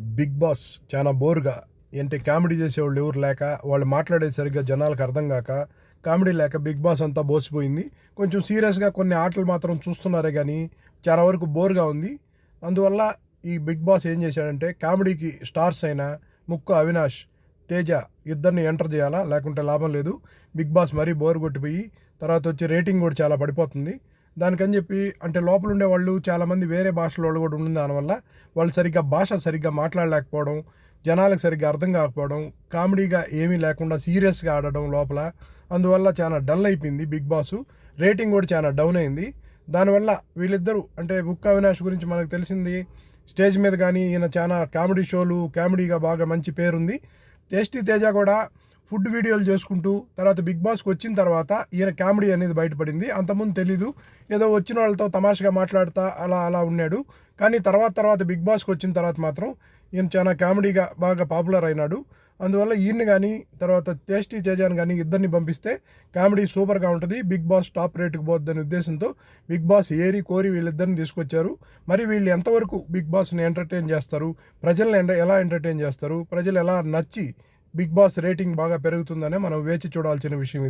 Big boss చాలా బోర్గా ఏంటి comedy చేసేవాళ్ళు ఎవరు లేక వాళ్ళు మాట్లాడేది సరిగ్గా జనాలకు అర్థం కాక కామెడీ లేక బిగ్ బాస్ అంతా బోసిపోయింది. కొంచెం సీరియస్గా కొన్ని ఆటలు మాత్రం చూస్తున్నారే కానీ చాలా వరకు బోర్గా ఉంది. అందువల్ల ఈ బిగ్ బాస్ ఏం చేశాడంటే కామెడీకి స్టార్స్ అయిన ముక్కు అవినాష్ తేజ ఇద్దరిని ఎంటర్ చేయాలా? లేకుంటే లాభం లేదు. బిగ్ బాస్ మరీ బోర్ కొట్టిపోయి తర్వాత వచ్చి రేటింగ్ కూడా చాలా పడిపోతుంది. దానికని చెప్పి అంటే లోపల ఉండే వాళ్ళు చాలామంది వేరే భాషల వాళ్ళు కూడా ఉంది దానివల్ల వాళ్ళు సరిగ్గా భాష సరిగ్గా మాట్లాడలేకపోవడం జనాలకు సరిగ్గా అర్థం కాకపోవడం కామెడీగా ఏమీ లేకుండా సీరియస్గా ఆడడం లోపల. అందువల్ల చాలా డల్ అయిపోయింది బిగ్ బాస్. రేటింగ్ కూడా చాలా డౌన్ అయింది. దానివల్ల వీళ్ళిద్దరూ అంటే బుక్ అవినాష్ గురించి మనకు తెలిసింది స్టేజ్ మీద కానీ ఈయన చాలా కామెడీ షోలు కామెడీగా బాగా మంచి పేరుంది. టేస్టీ తేజ కూడా ఫుడ్ వీడియోలు చేసుకుంటూ తర్వాత బిగ్ బాస్కి వచ్చిన తర్వాత ఈయన కామెడీ అనేది బయటపడింది. అంతకుముందు తెలీదు. ఏదో వచ్చిన వాళ్ళతో తమాషగా మాట్లాడుతా అలా అలా ఉన్నాడు. కానీ తర్వాత తర్వాత బిగ్ బాస్కి వచ్చిన తర్వాత మాత్రం ఈయన చాలా కామెడీగా బాగా పాపులర్ అయినాడు. అందువల్ల ఈయన్ని కానీ తర్వాత టేస్టీ చేజాన్ కానీ ఇద్దరిని పంపిస్తే కామెడీ సూపర్గా ఉంటుంది. బిగ్ బాస్ టాప్ రేటుకు పోద్దని ఉద్దేశంతో బిగ్ బాస్ ఏరి కోరి వీళ్ళిద్దరిని తీసుకొచ్చారు. మరి వీళ్ళు ఎంతవరకు బిగ్ బాస్ని ఎంటర్టైన్ చేస్తారు? ప్రజల్ని ఎలా ఎంటర్టైన్ చేస్తారు? ప్రజలు ఎలా నచ్చి బిగ్ బాస్ రేటింగ్ బాగా పెరుగుతుందనే మనం వేచి చూడాల్సిన విషయం ఇది.